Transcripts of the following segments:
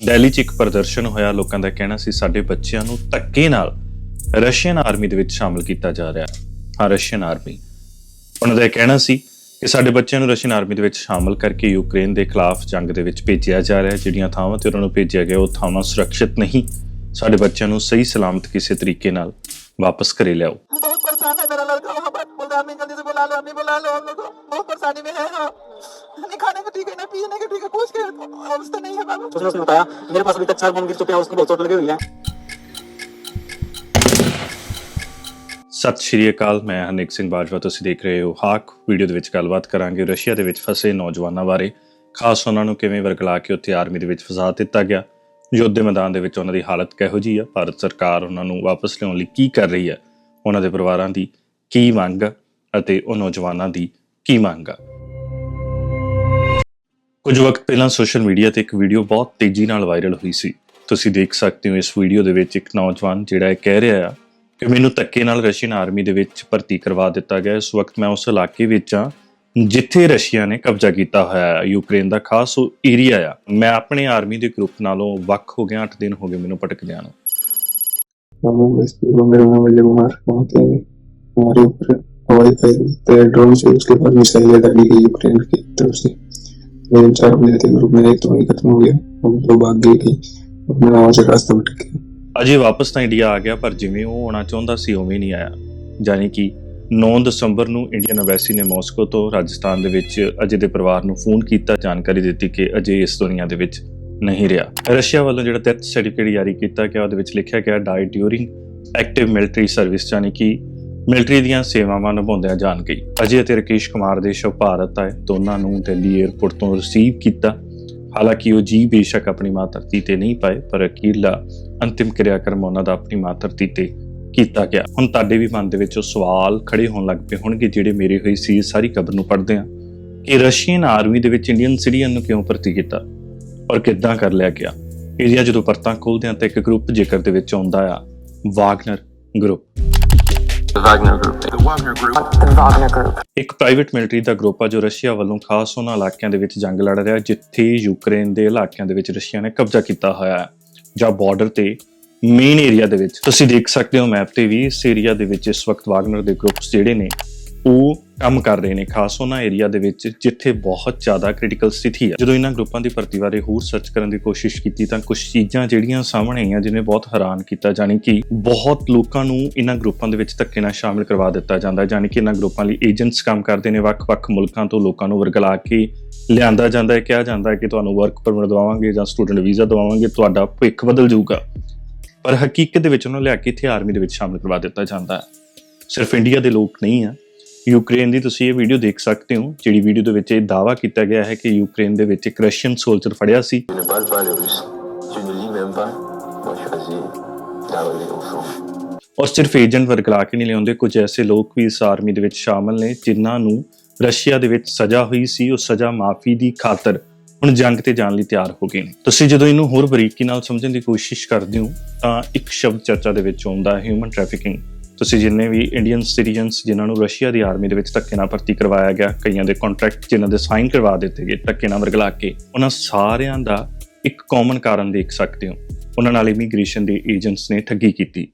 ਦਿੱਲੀ 'ਚ ਇੱਕ ਪ੍ਰਦਰਸ਼ਨ ਹੋਇਆ ਲੋਕਾਂ ਦਾ ਕਹਿਣਾ ਸੀ ਸਾਡੇ ਬੱਚਿਆਂ ਨੂੰ ਧੱਕੇ ਨਾਲ ਰਸ਼ੀਅਨ ਆਰਮੀ ਦੇ ਵਿੱਚ ਸ਼ਾਮਲ ਕੀਤਾ ਜਾ ਰਿਹਾ ਹੈ ਹਾਂ ਰਸ਼ੀਅਨ ਆਰਮੀ ਉਹਨਾਂ ਦਾ ਇਹ ਕਹਿਣਾ ਸੀ ਕਿ ਸਾਡੇ ਬੱਚਿਆਂ ਨੂੰ ਰਸ਼ੀਅਨ ਆਰਮੀ ਦੇ ਵਿੱਚ ਸ਼ਾਮਲ ਕਰਕੇ ਯੂਕਰੇਨ ਦੇ ਖਿਲਾਫ ਜੰਗ ਦੇ ਵਿੱਚ ਭੇਜਿਆ ਜਾ ਰਿਹਾ ਹੈ ਜਿਹੜੀਆਂ ਥਾਵਾਂ ਤੇ ਉਹਨਾਂ ਨੂੰ ਭੇਜਿਆ ਗਿਆ ਉਹ ਥਾਵਾਂ ਸੁਰੱਖਿਅਤ ਨਹੀਂ ਸਾਡੇ ਬੱਚਿਆਂ ਨੂੰ ਸਹੀ ਸਲਾਮਤ ਕਿਸੇ ਤਰੀਕੇ ਨਾਲ ਵਾਪਸ ਘਰੇ ਲਿਆਓ बहुत परेशान है मेरा लड़का वहाँ पर बोल रहा है अम्मी जल्दी से बुला लो अम्मी बुला लो हम लोग को बहुत परेशानी में है हाँ नहीं खाने को ठीक है ना पीने को ठीक है कुछ के अवस्था नहीं है बाबू उसने उसने बताया मेरे पास अभी तक चार बम गिर चुके हैं उसको बहुत चोट लगी हुई है ਸਤਿ ਸ਼੍ਰੀ ਅਕਾਲ ਮੈਂ ਹਨੇਕ ਸਿੰਘ ਬਾਜਵਾ ਤੁਸੀਂ ਦੇਖ ਰਹੇ ਹੋ ਹਾਕ ਵੀਡੀਓ ਦੇ ਵਿੱਚ ਗੱਲਬਾਤ ਕਰਾਂਗੇ ਰਸ਼ੀਆ ਦੇ ਵਿੱਚ ਫਸੇ ਨੌਜਵਾਨਾਂ ਬਾਰੇ ਖਾਸ ਉਹਨਾਂ ਨੂੰ ਕਿਵੇਂ ਵਰਗਲਾ ਕੇ ਉੱਥੇ ਆਰਮੀ ਦੇ ਵਿੱਚ ਫਸਾ ਦਿੱਤਾ ਗਿਆ ਯੁੱਧ ਦੇ ਮੈਦਾਨ ਦੇ ਵਿੱਚ ਉਹਨਾਂ ਦੀ ਹਾਲਤ ਕਿਹੋ ਜੀ ਆ ਭਾਰਤ ਸਰਕਾਰ ਉਹਨਾਂ ਨੂੰ ਵਾਪਸ ਲਿਆਉਣ ਲਈ ਕੀ ਕਰ ਰਹੀ ਹੈ ਉਹਨਾਂ ਦੇ ਪਰਿਵਾਰਾਂ ਦੀ ਕੀ ਮੰਗ ਆ ਅਤੇ ਉਹ ਨੌਜਵਾਨਾਂ ਦੀ ਕੀ ਮੰਗ ਆ ਕੁਝ ਵਕਤ ਪਹਿਲਾਂ ਸੋਸ਼ਲ ਮੀਡੀਆ ਤੇ ਇੱਕ ਵੀਡੀਓ ਬਹੁਤ ਤੇਜ਼ੀ ਨਾਲ ਵਾਇਰਲ ਹੋਈ ਸੀ ਤੁਸੀਂ ਦੇਖ ਸਕਦੇ ਹੋ ਇਸ ਵੀਡੀਓ ਦੇ ਵਿੱਚ ਇੱਕ ਨੌਜਵਾਨ ਜਿਹੜਾ ਇਹ ਕਹਿ ਰਿਹਾ ਆ ਕਿ ਮੈਨੂੰ ਧੱਕੇ ਨਾਲ ਰਸ਼ੀਅਨ ਆਰਮੀ ਦੇ ਵਿੱਚ ਭਰਤੀ ਕਰਵਾ ਦਿੱਤਾ ਗਿਆ ਇਸ ਵਕਤ ਮੈਂ ਉਸ ਇਲਾਕੇ ਵਿੱਚ ਆ ਜਿੱਥੇ ਰਸ਼ੀਆ ਨੇ ਕਬਜ਼ਾ ਕੀਤਾ ਹੋਇਆ ਹੈ ਯੂਕਰੇਨ ਦਾ ਖਾਸ ਉਹ ਏਰੀਆ ਆ ਮੈਂ ਆਪਣੇ ਆਰਮੀ ਦੇ ਗਰੁੱਪ ਨਾਲੋਂ ਵੱਖ ਹੋ ਗਿਆ 8 ਦਿਨ ਹੋ ਗਏ ਮੈਨੂੰ ਭਟਕਦਿਆਂ ਨੂੰ हम इसको मेरे मोबाइल कुमार पहुंचते हैं हमारे ऊपर हवाई फायर ड्रोन से उसके बाद मिसाइलें डाली गई यूक्रेन की तरफ से मेरे चार बंदे थे ग्रुप में एक तो वहीं खत्म हो गया हम तो भाग गए कहीं अपने वहां से रास्ता भटक गया ਅਜੇ ਵਾਪਸ ਤਾਂ ਇੰਡੀਆ ਆ ਗਿਆ ਪਰ ਜਿਵੇਂ ਉਹ ਆਉਣਾ ਚਾਹੁੰਦਾ ਸੀ ਉਵੇਂ ਨਹੀਂ ਆਇਆ ਯਾਨੀ ਕਿ 9 ਦਸੰਬਰ ਨੂੰ ਇੰਡੀਅਨ ਐਮਬੈਸੀ ਨੇ ਮਾਸਕੋ ਤੋਂ ਰਾਜਸਥਾਨ ਦੇ ਵਿੱਚ ਅਜੇ ਦੇ ਪਰਿਵਾਰ ਨੂੰ ਫੋਨ ਕੀਤਾ ਜਾਣਕਾਰੀ ਦਿੱਤੀ ਕਿ ਅਜੇ ਇਸ ਦੁਨੀਆ ਦੇ ਵਿੱਚ ਨਹੀਂ ਰਿਹਾ ਰਸ਼ੀਆ ਵੱਲੋਂ ਜਿਹੜਾ ਡੈਥ ਸਰਟੀਫਿਕੇਟ ਜਾਰੀ ਕੀਤਾ ਗਿਆ ਉਹਦੇ ਵਿੱਚ ਲਿਖਿਆ ਗਿਆ die during active military service ਯਾਨੀ ਕਿ ਮਿਲਟਰੀ ਦੀਆਂ ਸੇਵਾਵਾਂ ਨਿਭਾਉਂਦਿਆਂ ਜਾਣ ਗਈ ਅਜੇ ਅਤੇ ਰਕੇਸ਼ ਕੁਮਾਰ ਦੇ ਸ਼ਵ ਭਾਰਤ ਆਏ। ਦੋਨਾਂ ਨੂੰ ਦਿੱਲੀ 에ਅਰਪੋਰਟ ਤੋਂ ਰਿਸੀਵ ਕੀਤਾ। ਹਾਲਾਂਕਿ ਉਹ ਜੀ ਬੇਸ਼ੱਕ ਆਪਣੀ ਮਾਂ ਧਰਤੀ ਤੇ ਨਹੀਂ ਪਾਏ, ਪਰ ਅਖੀਰਲਾ ਅੰਤਿਮ ਕਿਰਿਆ ਕਰਮ ਉਹਨਾਂ ਦਾ ਆਪਣੀ ਮਾਂ ਧਰਤੀ ਤੇ ਕੀਤਾ ਗਿਆ। ਹੁਣ ਤੁਹਾਡੇ ਵੀ ਮਨ ਦੇ ਵਿੱਚ ਉਹ ਸਵਾਲ ਖੜੇ ਹੋਣ ਲੱਗ ਪਏ ਹੋਣਗੇ, ਜਿਹੜੇ ਮੇਰੇ ਹੋਈ ਸੀ ਇਸ ਸਾਰੀ ਖਬਰ ਨੂੰ ਪੜ੍ਹਦੇ ਆ ਕਿ ਰਸ਼ੀਅਨ ਆਰਮੀ ਦੇ ਵਿੱਚ ਇੰਡੀਅਨ ਸਿਟੀਜ਼ਨ ਨੂੰ ਕਿਉਂ ਭਰਤੀ ਕੀਤਾ? ਔਰ ਕਿੱਦਾਂ ਕਰ ਲਿਆ ਗਿਆ? ਇਹਦੀਆਂ ਜਦੋਂ ਪਰਤਾਂ ਖੋਲਦੇ ਆ ਤਾਂ ਇੱਕ ਗਰੁੱਪ ਜ਼ਿਕਰ ਦੇ ਵਿੱਚ ਆਉਂਦਾ ਆ ਵਾਗਨਰ ਗਰੁੱਪ ਇੱਕ ਪ੍ਰਾਈਵੇਟ ਮਿਲਟਰੀ ਦਾ ਗਰੁੱਪ ਆ ਜੋ ਰਸ਼ੀਆ ਵੱਲੋਂ ਖਾਸ ਉਹਨਾਂ ਇਲਾਕਿਆਂ ਦੇ ਵਿੱਚ ਜੰਗ ਲੜ ਰਿਹਾ ਜਿੱਥੇ ਯੂਕਰੇਨ ਦੇ ਇਲਾਕਿਆਂ ਦੇ ਵਿੱਚ ਰਸ਼ੀਆ ਨੇ ਕਬਜ਼ਾ ਕੀਤਾ ਹੋਇਆ ਹੈ। ਜਾਂ ਬਾਰਡਰ ਤੇ ਮੇਨ ਏਰੀਆ ਦੇ ਵਿੱਚ। ਤੁਸੀਂ ਦੇਖ ਸਕਦੇ ਹੋ ਮੈਪ ਤੇ ਵੀ ਇਸ ਏਰੀਆ ਦੇ ਵਿੱਚ ਇਸ ਵਕਤ ਵਾਗਨਰ ਦੇ ਗਰੁੱਪਸ ਜਿਹੜੇ ਨੇ ਉਹ ਕੰਮ ਕਰ ਰਹੇ ਨੇ, ਖਾਸ ਉਹਨਾਂ ਏਰੀਆ ਦੇ ਵਿੱਚ ਜਿੱਥੇ ਬਹੁਤ ਜ਼ਿਆਦਾ ਕ੍ਰਿਟੀਕਲ ਸਥਿਤੀ ਹੈ ਜਦੋਂ ਇਹਨਾਂ ਗਰੁੱਪਾਂ ਦੀ ਭਰਤੀ ਬਾਰੇ ਹੋਰ ਸਰਚ ਕਰਨ ਦੀ ਕੋਸ਼ਿਸ਼ ਕੀਤੀ ਤਾਂ ਕੁਝ ਚੀਜ਼ਾਂ ਜਿਹੜੀਆਂ ਸਾਹਮਣੇ ਆਈਆਂ ਜਿਹਨੇ ਬਹੁਤ ਹੈਰਾਨ ਕੀਤਾ, ਜਾਣੀ ਕਿ ਬਹੁਤ ਲੋਕਾਂ ਨੂੰ ਇਹਨਾਂ ਗਰੁੱਪਾਂ ਦੇ ਵਿੱਚ ਧੱਕੇ ਨਾਲ ਸ਼ਾਮਿਲ ਕਰਵਾ ਦਿੱਤਾ ਜਾਂਦਾ ਹੈ ਜਾਣੀ ਕਿ ਇਹਨਾਂ ਗਰੁੱਪਾਂ ਲਈ ਏਜੰਟਸ ਕੰਮ ਕਰਦੇ ਨੇ, ਵੱਖ-ਵੱਖ ਮੁਲਕਾਂ ਤੋਂ ਲੋਕਾਂ ਨੂੰ ਵਰਗਲਾ ਕੇ ਲਿਆਂਦਾ ਜਾਂਦਾ ਹੈ, ਕਿਹਾ ਜਾਂਦਾ ਹੈ ਕਿ ਤੁਹਾਨੂੰ ਵਰਕ ਪਰਮਿਟ ਦਵਾਵਾਂਗੇ ਜਾਂ ਸਟੂਡੈਂਟ ਵੀਜ਼ਾ ਦਵਾਵਾਂਗੇ, ਤੁਹਾਡਾ ਭਵਿੱਖ ਬਦਲ ਜਾਊਗਾ। ਪਰ ਹਕੀਕਤ ਦੇ ਵਿੱਚ ਉਹਨਾਂ ਨੂੰ ਲਿਆ ਕੇ ਇੱਥੇ ਆਰਮੀ ਦੇ ਵਿੱਚ ਸ਼ਾਮਿਲ ਕਰਵਾ ਦਿੱਤਾ ਜਾਂਦਾ ਹੈ। ਸਿਰਫ ਇੰਡੀਆ ਦੇ ਲੋਕ ਨਹੀਂ ਆ ਯੂਕਰੇਨ ਦੀ ਤੁਸੀਂ ਇਹ ਵੀਡੀਓ ਦੇਖ ਸਕਦੇ ਹੋ ਜਿਹੜੀ ਵੀਡੀਓ ਦੇ ਵਿੱਚ ਇਹ ਦਾਵਾ ਕੀਤਾ ਗਿਆ ਹੈ ਕਿ ਯੂਕਰੇਨ ਦੇ ਵਿੱਚ ਇੱਕ ਰਸ਼ੀਅਨ ਸੋਲਜਰ ਫੜਿਆ ਸੀ. ਔਰ ਸਿਰਫ ਏਜੰਟ ਵਰਗਲਾ ਕੇ ਨਹੀਂ ਲਿਆਉਂਦੇ ਕੁਝ ਐਸੇ ਲੋਕ ਵੀ ਇਸ ਆਰਮੀ ਦੇ ਵਿੱਚ ਸ਼ਾਮਲ ਨੇ ਜਿਨ੍ਹਾਂ ਨੂੰ ਰਸ਼ੀਆ ਦੇ ਵਿੱਚ ਸਜ਼ਾ ਹੋਈ ਸੀ ਉਹ ਸਜ਼ਾ ਮਾਫੀ ਦੀ ਖਾਤਰ ਹੁਣ ਜੰਗ ਤੇ ਜਾਣ ਲਈ ਤਿਆਰ ਹੋ ਗਏ ਨੇ। ਤੁਸੀਂ ਜਦੋਂ ਇਹਨੂੰ ਹੋਰ ਬਰੀਕੀ ਨਾਲ ਸਮਝਣ ਦੀ ਕੋਸ਼ਿਸ਼ ਕਰਦੇ ਹੋ ਤਾਂ ਇੱਕ ਸ਼ਬਦ ਚਰਚਾ ਦੇ ਵਿੱਚ ਆਉਂਦਾ ਹੈ ਹਿਊਮਨ ਟ੍ਰੈਫਿਕਿੰਗ ਤੁਸੀਂ ਜਿੰਨੇ ਵੀ ਇੰਡੀਅਨ ਸਿਟੀਜ਼ਨਸ ਜਿਨ੍ਹਾਂ ਨੂੰ ਰਸ਼ੀਆ ਦੀ ਆਰਮੀ ਦੇ ਵਿੱਚ ਧੱਕੇ ਨਾਲ ਭਰਤੀ ਕਰਵਾਇਆ ਗਿਆ, ਕਈਆਂ ਦੇ ਕੰਟਰੈਕਟ ਜਿਨ੍ਹਾਂ ਦੇ ਸਾਈਨ ਕਰਵਾ ਦਿੱਤੇ ਗਏ, ਧੱਕੇ ਨਾਲ ਵਰਗਲਾ ਕੇ, ਉਹਨਾਂ ਸਾਰਿਆਂ ਦਾ ਇੱਕ ਕਾਮਨ ਕਾਰਨ ਦੇਖ ਸਕਦੇ ਹੋ। ਉਹਨਾਂ ਨਾਲ ਇਮੀਗ੍ਰੇਸ਼ਨ ਦੇ ਏਜੰਟਸ ਨੇ ਠੱਗੀ ਕੀਤੀ।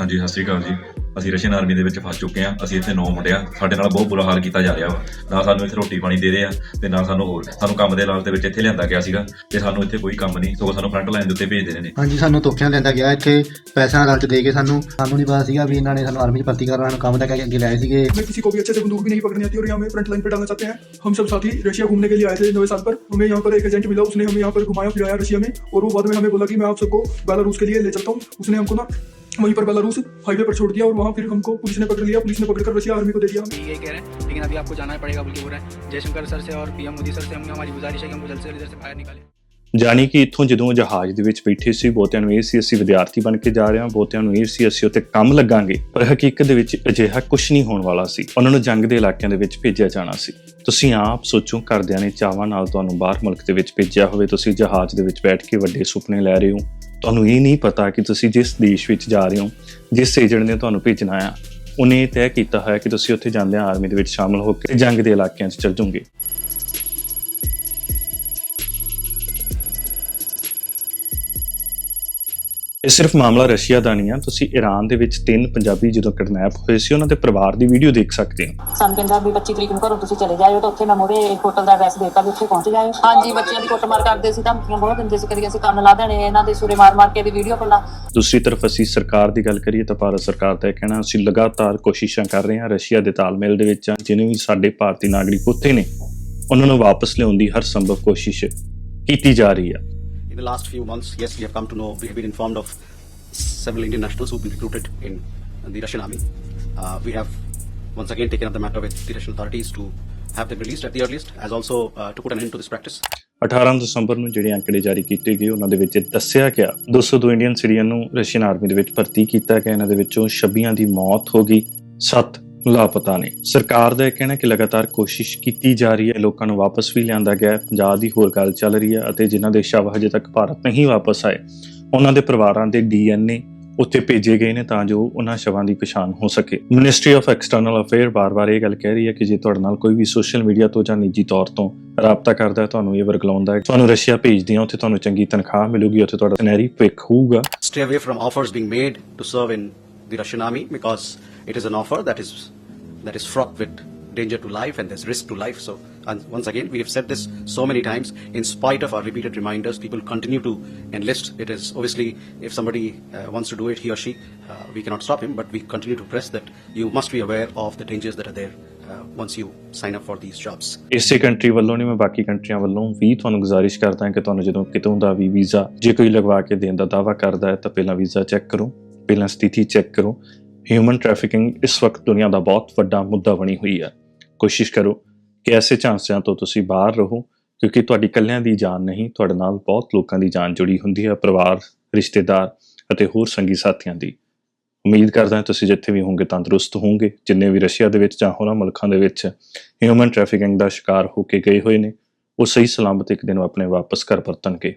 ਹਾਂਜੀ, ਸਤਿ ਸ਼੍ਰੀ ਅਕਾਲ ਜੀ। ਅਸੀਂ ਰਸ਼ੀਅਨ ਆਰਮੀ ਦੇ ਵਿੱਚ ਫਸ ਚੁੱਕੇ ਹਾਂ ਅਸੀਂ ਇੱਥੇ ਨੌ ਮੁੰਡਿਆ ਸਾਡੇ ਨਾਲ ਬਹੁਤ ਬੁਰਾ ਹਾਲ ਕੀਤਾ ਜਾ ਰਿਹਾ ਵਾ ਨਾ ਸਾਨੂੰ ਇੱਥੇ ਰੋਟੀ ਪਾਣੀ ਦੇ ਰਹੇ ਆ ਤੇ ਨਾ ਸਾਨੂੰ ਹੋਰ ਸਾਨੂੰ ਕੰਮ ਦੇ ਲਾਲਚ ਦੇ ਵਿੱਚ ਇੱਥੇ ਲਿਆਂਦਾ ਗਿਆ ਸੀਗਾ ਤੇ ਸਾਨੂੰ ਇੱਥੇ ਕੋਈ ਕੰਮ ਨਹੀਂ ਸਗੋਂ ਸਾਨੂੰ ਫਰੰਟ ਲਾਈਨ ਦੇ ਉੱਤੇ ਭੇਜ ਦੇ ਰਹੇ ਨੇ ਹਾਂਜੀ ਸਾਨੂੰ ਧੋਖਿਆਂ ਲੈਂਦਾ ਗਿਆ ਇੱਥੇ ਪੈਸਿਆਂ ਦਾ ਲਾਲਚ ਦੇ ਕੇ ਸਾਨੂੰ ਸਾਨੂੰ ਨਹੀਂ ਪਤਾ ਸੀਗਾ ਵੀ ਇਹਨਾਂ ਨੇ ਸਾਨੂੰ ਆਰਮੀ 'ਚ ਭਰਤੀ ਕਰਨਾ ਸਾਨੂੰ ਕੰਮ ਦਾ ਕਹਿ ਕੇ ਅੱਗੇ ਲਾਏ ਸੀਗੇ हमें किसी को भी अच्छे से बंदूक भी नहीं पकड़नी आती और यहाँ हमें फ्रंट लाइन पे डालना चाहते हैं हम सब साथी रशिया घूमने के लिए आए थे नवे साल पर हमें यहाँ पर एक एजेंट मिला उसने हमें यहाँ पर घुमाया फिराया रशिया में और वो बाद में हमें बोला कि मैं आप सबको बेलारूस के लिए ले चलता हूँ उसने हमको ना वहीं पर बेलारूस हाईवे पर छोड़ दिया और वहाँ फिर हमको पुलिस ने पकड़ लिया पुलिस ने पकड़कर रशिया आर्मी को दे दिया हमें यही कह रहे हैं लेकिन अभी आपको जाना पड़ेगा बोल के बोल रहे हैं जयशंकर सर से और पीएम मोदी सर से हम हमारी गुजारिश है कि हमको जल्द से जल्द इधर से बाहर निकालें ਜਾਣੀ ਕਿ ਇੱਥੋਂ ਜਦੋਂ ਉਹ ਜਹਾਜ਼ ਦੇ ਵਿੱਚ ਬੈਠੇ ਸੀ ਬਹੁਤਿਆਂ ਨੂੰ ਇਹ ਸੀ ਅਸੀਂ ਵਿਦਿਆਰਥੀ ਬਣ ਕੇ ਜਾ ਰਹੇ ਹਾਂ ਬਹੁਤਿਆਂ ਨੂੰ ਇਹ ਸੀ ਅਸੀਂ ਉੱਥੇ ਕੰਮ ਲੱਗਾਂਗੇ ਪਰ ਹਕੀਕਤ ਦੇ ਵਿੱਚ ਅਜਿਹਾ ਕੁਝ ਨਹੀਂ ਹੋਣ ਵਾਲਾ ਸੀ ਉਹਨਾਂ ਨੂੰ ਜੰਗ ਦੇ ਇਲਾਕਿਆਂ ਦੇ ਵਿੱਚ ਭੇਜਿਆ ਜਾਣਾ ਸੀ ਤੁਸੀਂ ਆਪ ਸੋਚੋ, ਘਰਦਿਆਂ ਨੇ ਚਾਵਾਂ ਨਾਲ ਤੁਹਾਨੂੰ ਬਾਹਰ ਮੁਲਕ ਦੇ ਵਿੱਚ ਭੇਜਿਆ ਹੋਵੇ, ਤੁਸੀਂ ਜਹਾਜ਼ ਦੇ ਵਿੱਚ ਬੈਠ ਕੇ ਵੱਡੇ ਸੁਪਨੇ ਲੈ ਰਹੇ ਹੋ। ਤੁਹਾਨੂੰ ਇਹ ਨਹੀਂ ਪਤਾ ਕਿ ਤੁਸੀਂ ਜਿਸ ਦੇਸ਼ ਵਿੱਚ ਜਾ ਰਹੇ ਹੋ, ਜਿਸ ਏਜੰਟ ਨੇ ਤੁਹਾਨੂੰ ਭੇਜਣਾ ਆ, ਉਹਨੇ ਇਹ ਤੈਅ ਕੀਤਾ ਹੋਇਆ ਕਿ ਤੁਸੀਂ ਉੱਥੇ ਜਾਂਦੇ ਆਰਮੀ ਦੇ ਵਿੱਚ ਸ਼ਾਮਲ ਹੋ ਕੇ ਜੰਗ ਦੇ ਇਲਾਕਿਆਂ 'ਚ ਚਲ ਜਾਓਗੇ। ਇਹ ਸਿਰਫ ਮਾਮਲਾ ਰਸ਼ੀਆ ਦਾ ਨਹੀਂ ਆ ਤੁਸੀਂ ਈਰਾਨ ਦੇ ਵਿੱਚ ਤਿੰਨ ਪੰਜਾਬੀ ਜਦੋਂ ਕਿਡਨੈਪ ਹੋਏ ਸੀ ਉਹਨਾਂ ਦੇ ਪਰਿਵਾਰ ਦੀ ਵੀਡੀਓ ਦੇਖ ਸਕਦੇ ਹੋ। ਸਾਨੂੰ ਕਹਿੰਦਾ ਵੀ 25 ਤਰੀਕ ਨੂੰ ਘਰੋਂ ਤੁਸੀਂ ਚਲੇ ਜਾਇਓ ਤਾਂ ਉੱਥੇ ਮੈਂ ਮੋਰੇ ਹੋਟਲ ਦਾ ਐਡਰੈਸ ਦੇਤਾ ਵੀ ਉੱਥੇ ਪਹੁੰਚ ਜਾਇਓ। ਹਾਂਜੀ ਬੱਚਿਆਂ ਦੀ ਕੁੱਟਮਾਰ ਕਰਦੇ ਸੀ ਧਮਕੀਆਂ ਬਹੁਤ ਦਿੰਦੇ ਸੀ ਕਦੀ ਅਸੀਂ ਕੰਨ ਲਾ ਦੇਣੇ ਇਹਨਾਂ ਦੇ ਸੂਰੇ ਮਾਰ ਮਾਰ ਕੇ ਦੀ ਵੀਡੀਓ ਕੋਲਾਂ ਦੂਸਰੀ ਤਰਫ ਅਸੀਂ ਸਰਕਾਰ ਦੀ ਗੱਲ ਕਰੀਏ ਤਾਂ ਭਾਰਤ ਸਰਕਾਰ ਦਾ ਇਹ ਕਹਿਣਾ ਅਸੀਂ ਲਗਾਤਾਰ ਕੋਸ਼ਿਸ਼ਾਂ ਕਰ ਰਹੇ ਹਾਂ ਰਸ਼ੀਆ ਦੇ ਤਾਲਮੇਲ ਦੇ ਵਿੱਚ ਜਿਨੇ ਵੀ ਸਾਡੇ ਭਾਰਤੀ ਨਾਗਰਿਕ ਉੱਥੇ ਨੇ ਉਹਨਾਂ ਨੂੰ ਵਾਪਸ ਲਿਆਉਣ ਦੀ ਹਰ ਸੰਭਵ ਕੋਸ਼ਿਸ਼ ਕੀਤੀ ਜਾ ਰਹੀ ਹੈ In the last few months, yes, we have come to know, we have been informed of several Indian nationals who've been recruited in the Russian army. Uh, we have once again taken up the matter with the Russian authorities to have them released at the earliest, as also uh, to put an end to this practice. 18 ਦਸੰਬਰ ਨੂੰ ਜਿਹੜੇ ਅੰਕੜੇ ਜਾਰੀ ਕੀਤੇ ਗਏ ਉਹਨਾਂ ਦੇ ਵਿੱਚ ਦੱਸਿਆ ਗਿਆ 202 ਇੰਡੀਅਨ ਸਿਰੀਅਨ ਨੂੰ ਰਸ਼ੀਅਨ ਆਰਮੀ ਦੇ ਵਿੱਚ ਭਰਤੀ ਕੀਤਾ ਗਿਆ ਇਹਨਾਂ ਦੇ ਵਿੱਚੋਂ 26 ਦੀ ਮੌਤ ਹੋ ਗਈ 7 ਲਾਪਤਾ ਨੇ ਸਰਕਾਰ ਦਾ ਇਹ ਕਹਿਣਾ ਕਿ ਲਗਾਤਾਰ ਕੋਸ਼ਿਸ਼ ਕੀਤੀ ਜਾ ਰਹੀ ਹੈ, ਲੋਕਾਂ ਨੂੰ ਵਾਪਸ ਵੀ ਲਿਆਂਦਾ ਗਿਆ ਹੈ। ਪੰਜਾਬ ਦੀ ਹੋਰ ਗੱਲ ਚੱਲ ਰਹੀ ਹੈ ਅਤੇ ਜਿਨ੍ਹਾਂ ਦੇ ਸ਼ਵ ਹਜੇ ਤੱਕ ਭਾਰਤ ਨਹੀਂ ਵਾਪਸ ਆਏ, ਉਹਨਾਂ ਦੇ ਪਰਿਵਾਰਾਂ ਦੇ ਡੀਐਨਏ ਉੱਥੇ ਭੇਜੇ ਗਏ ਨੇ ਤਾਂ ਜੋ ਉਹਨਾਂ ਸ਼ਵਾਂ ਦੀ ਪਛਾਣ ਹੋ ਸਕੇ। ਮਿਨਿਸਟਰੀ ਆਫ ਐਕਸਟਰਨਲ ਅਫੇਅਰ ਬਾਰ-ਬਾਰ ਇਹ ਗੱਲ ਕਹਿ ਰਹੀ ਹੈ ਕਿ ਜੇ ਤੁਹਾਡੇ ਨਾਲ ਕੋਈ ਵੀ ਸੋਸ਼ਲ ਮੀਡੀਆ ਤੋਂ ਜਾਂ ਨਿੱਜੀ ਤੌਰ ਤੋਂ ਰਾਬਤਾ ਕਰਦਾ ਹੈ, ਤੁਹਾਨੂੰ ਇਹ ਵਰਗਲਾਉਂਦਾ ਹੈ, ਤੁਹਾਨੂੰ ਰਸ਼ੀਆ ਭੇਜਦੇ ਆ ਉੱਥੇ ਤੁਹਾਨੂੰ ਚੰਗੀ ਤਨਖਾਹ ਮਿਲੂਗੀ, ਉੱਥੇ ਤੁਹਾਡਾ ਸੁਨਹਿਰੀ ਭਵਿੱਖ ਹੋਊਗਾ। Stay away from offers being made to serve in the Russian army because it is an offer that is that is fraught with danger to life and there's risk to life. So, and once again, we have said this so many times. In spite of our repeated reminders, people continue to enlist. It is obviously if somebody uh, wants to do it, he or she, uh, we cannot stop him, but we continue to press that you must be aware of the dangers that are there uh, once you sign up for these jobs. ਇਸੇ country ਵੱਲੋਂ ਨਹੀਂ ਮੈਂ ਬਾਕੀ ਕੰਟਰੀਆਂ ਵੱਲੋਂ ਵੀ ਤੁਹਾਨੂੰ ਗੁਜ਼ਾਰਿਸ਼ ਕਰਦਾ ਹਾਂ ਕਿ ਤੁਹਾਨੂੰ ਜਦੋਂ ਕਿਤੋਂ ਦਾ ਵੀ ਵੀਜ਼ਾ ਜੇ ਕੋਈ ਲਗਵਾ ਕੇ ਦੇਣ ਦਾ ਦਾਅਵਾ ਕਰਦਾ ਹੈ ਤਾਂ ਪਹਿਲਾਂ ਵੀਜ਼ਾ ਚੈੱਕ ਕਰੋ ਪਹਿਲਾਂ ਸਥਿਤੀ ਚੈੱਕ ਕਰੋ ਹਿਊਮਨ ਟ੍ਰੈਫਿਕਿੰਗ ਇਸ ਵਕਤ ਦੁਨੀਆ ਦਾ ਬਹੁਤ ਵੱਡਾ ਮੁੱਦਾ ਬਣੀ ਹੋਈ ਹੈ। ਕੋਸ਼ਿਸ਼ ਕਰੋ ਕਿ ਐਸੇ ਝਾਂਸਿਆਂ ਤੋਂ ਤੁਸੀਂ ਬਾਹਰ ਰਹੋ, ਕਿਉਂਕਿ ਤੁਹਾਡੀ ਇਕੱਲਿਆਂ ਦੀ ਜਾਨ ਨਹੀਂ, ਤੁਹਾਡੇ ਨਾਲ ਬਹੁਤ ਲੋਕਾਂ ਦੀ ਜਾਨ ਜੁੜੀ ਹੁੰਦੀ ਹੈ, ਪਰਿਵਾਰ, ਰਿਸ਼ਤੇਦਾਰ ਅਤੇ ਹੋਰ ਸੰਗੀ ਸਾਥੀਆਂ ਦੀ। ਉਮੀਦ ਕਰਦਾ ਹਾਂ ਤੁਸੀਂ ਜਿੱਥੇ ਵੀ ਹੋਵੋਗੇ ਤੰਦਰੁਸਤ ਹੋਵੋਗੇ, ਜਿੰਨੇ ਵੀ ਰਸ਼ੀਆ ਦੇ ਵਿੱਚ ਜਾਂ ਹੋਰਾਂ ਮੁਲਕਾਂ ਦੇ ਵਿੱਚ ਹਿਊਮਨ ਟ੍ਰੈਫਿਕਿੰਗ ਦਾ ਸ਼ਿਕਾਰ ਹੋ ਕੇ ਗਏ ਹੋਏ ਨੇ, ਉਹ ਸਹੀ ਸਲਾਮਤ ਇੱਕ ਦਿਨ ਆਪਣੇ ਵਾਪਸ ਘਰ ਪਰਤਣਗੇ।